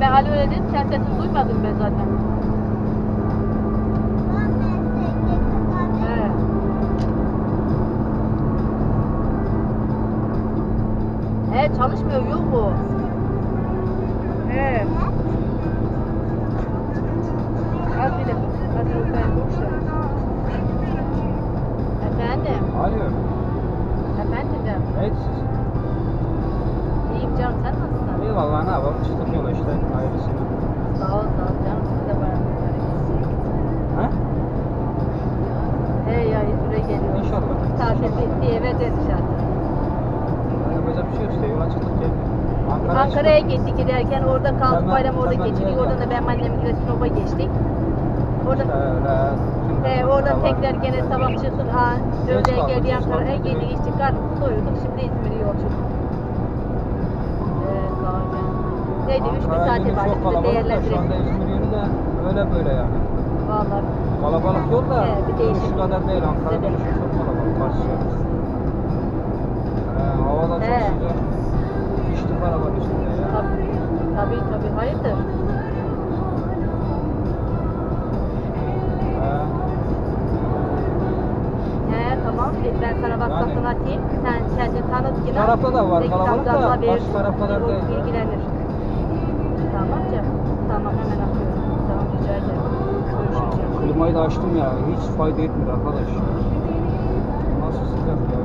ben Ali öyle dedim. Sen sesini duymadın ben zaten. He. He çalışmıyor yok bu. He. Az bir de. Hadi lütfen boş ver. Efendim. Alo. Efendim. Evet canım sen nasılsın? İyi vallahi ne yapalım çıktık yola işte ayrısını. Sağ ol sağ ol canım. Siz de bayağı Ha? He ya İzmir'e geliyor. İnşallah. Tatil bitti eve de dışarı. Yani yapacak bir şey yok işte yola çıktık geldik. Ankara'ya Ankara'ya gittik giderken orada kaldık Hemen- bayram orada hemen geçirdik. Oradan da ben annemle Sinop'a geçtik. Öyle. He, oradan tekrar gene sabah çıktık. Ha, Geç öğleye kaldık, geldi geç Ankara'ya kaldık. yedik içtik karnımızı doyurduk. Şimdi İzmir'e yolculuk. Neydi 3 gün Ankara tatil yönü var. çok Şimdi kalabalık da şu değerlendirelim. anda İzmir de öyle böyle yani. Vallahi. Kalabalık yol da He, bir değişik. şu kadar değil Ankara Bize de. dönüşü çok kalabalık karşıya. He, hava da çok He. sıcak. Piştik arabanın üstünde ya. Tabii tabii. tabii. Hayırdır? Tamam. Ben sana WhatsApp'tan atayım. Sen kendin tanıt yine. Tarafta da var kalabalık da, Gamze abla verir, karşı taraf kadar o değil. ilgilenir. Tamam canım. Tamam hemen atıyorum. Tamam rica ederim. Görüşeceğim. Klimayı da açtım ya. Hiç fayda etmedi arkadaş. Nasıl sıcak ya.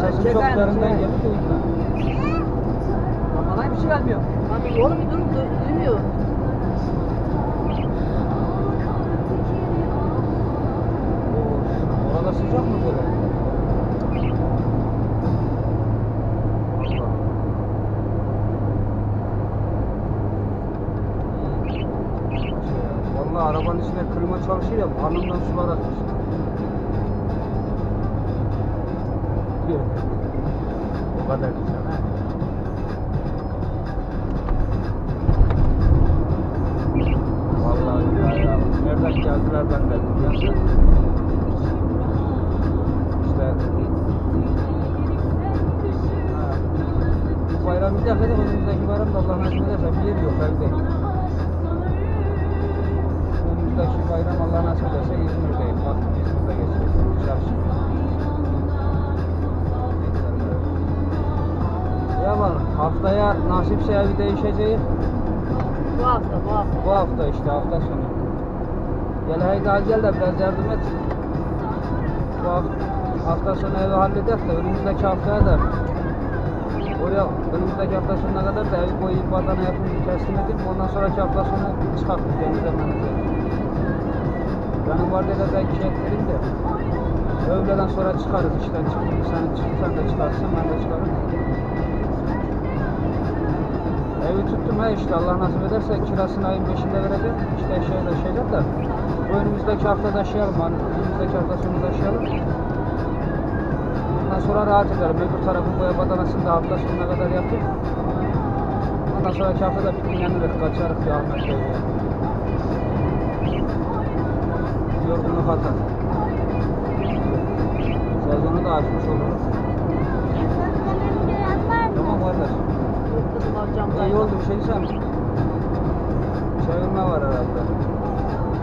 Sesim çok derinden yüzden. Bana bir şey gelmiyor. Abi oğlum bir durum du- duymuyor. Sıcak mı böyle? Şey, Vallahi arabanın içinde klima çalışıyor ya, burnumdan sular akmış. O kadar güzel ha. Vallahi ya. Nereden geldiler ben de giderse de önümüzdeki bayram da Allah nasip ederse bir yer yok evde. Önümüzdeki bayram Allah nasip ederse İzmir'deyim. Bak İzmir'de geçiyor. Çarşı. Ya bak haftaya nasipse evi değişeceğiz. Bu hafta bu hafta. Bu hafta işte hafta sonu. Gel haydi al gel de biraz yardım et. Bu hafta, hafta sonu evi halledek de önümüzdeki haftaya da oraya önümüzdeki hafta sonuna kadar da evi boyayıp badana yapıp teslim edeyim. Ondan sonraki hafta sonu çıkar denize menize. Benim var dedi de iki ettireyim de. Öğleden sonra çıkarız işten çıktık. Sen çıksan da çıkarsın ben de çıkarım. Evi tuttum ha işte Allah nasip ederse kirasını ayın 5'inde vereceğim. İşte şey taşıyacak da bu önümüzdeki hafta taşıyalım. Hani önümüzdeki hafta sonu taşıyalım. Ondan sonra rahat ederim. Öbür tarafın boya badanasını da hafta sonuna kadar yapıp ondan sonraki hafta da bir dinleniriz. Kaçarız ya Ahmet Bey'e. Yorgunluk atar. Sezonu da açmış oluruz. Tamam kardeş. İyi oldu bir şey sen. Çevirme var herhalde.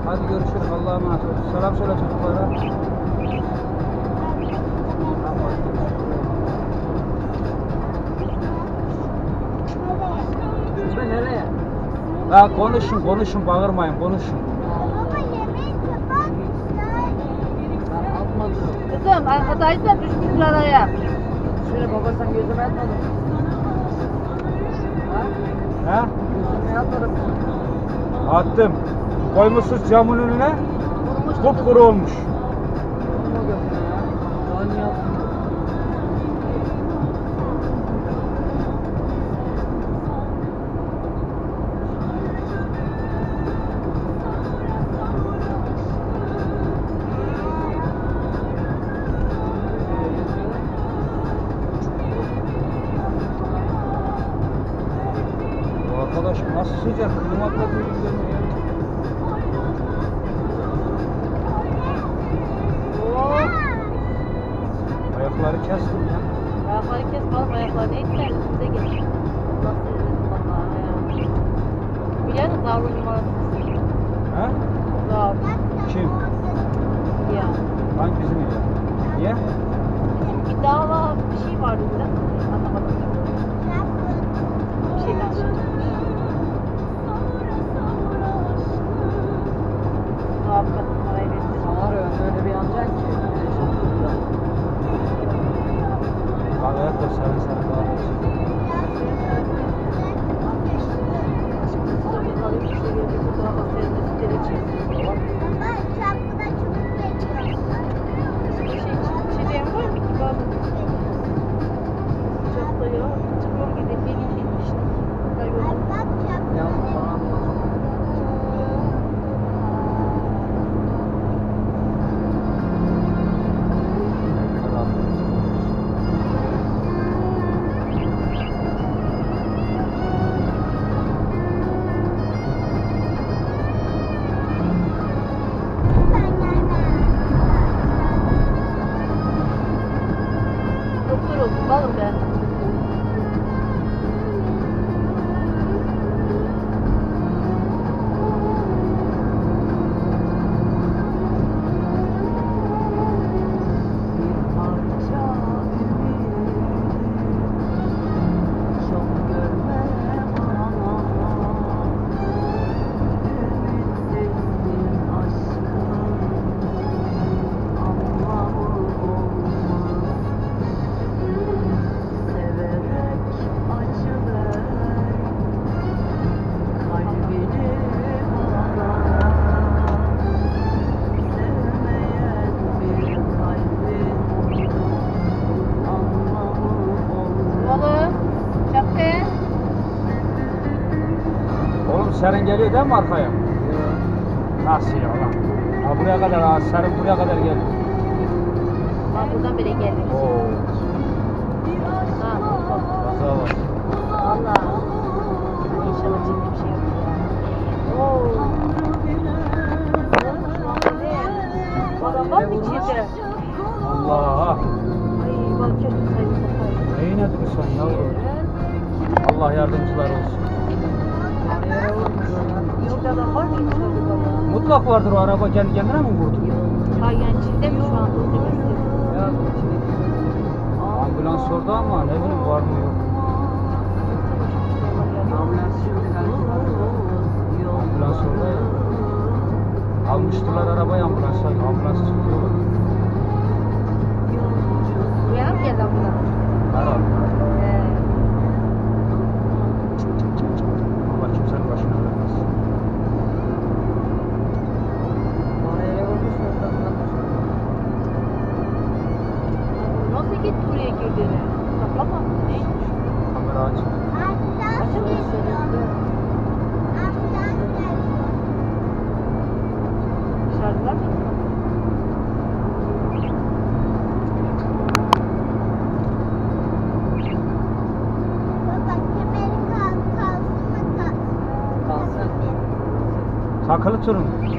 Hadi görüşürüz. Allah'a emanet ol. Selam söyle çocuklara. Ya konuşun konuşun bağırmayın konuşun. Atmadım. Kızım arkadaysan düşmüşsün araya. Şöyle baba sen gözüme atmadın. Ha? He? Gözüme atmadın. Attım. Koymuşsunuz camın önüne. Kupkuru olmuş. Arkadaş nasıl sıcak? Klima bile duyuyor ya. Ayakları kestim ya. Ayakları kes balık ayakları ne ister bize geç. Nasıl dedim valla ya. Musun Zavru numarası? Ha? Zavru. Kim? Ya. Hangi bizim ya? Niye? Bizim bir dava bir şey vardı burada. Anlamadım. Bir şeyden çıkmış. Kadın parayı var ya öyle bir yanacak ki. Bak ayak da serin geliyor değil mi arkaya? Nasıl ya lan? Ha buraya kadar ha serin buraya kadar geldi. Bak buradan bile geldik. Oo. Ha. Kaza var. Valla. İnşallah ciddi bir şey yok. Oo. Var mı içinde? Allah. Ay bak keşke saydı sokayım. Neyine durursan yavrum? Allah yardımcılar olsun. Mutlak vardır o araba kendi kendine mi vurdu? Hayır yani içinde mi şu anda. Ya içindeki Ambulans orada ama ne bileyim var mı yok. ambulans şimdi geldi. Ambulans orada ya. Almıştılar arabayı ambulansa. Ambulans çıkıyor. Buraya mı geldi ambulans? Herhalde. Nasıl gitti buraya girdiğini? Saklama. Neymiş? Kamera açık. Şarjlar mı? Kalsın. Takılı turun.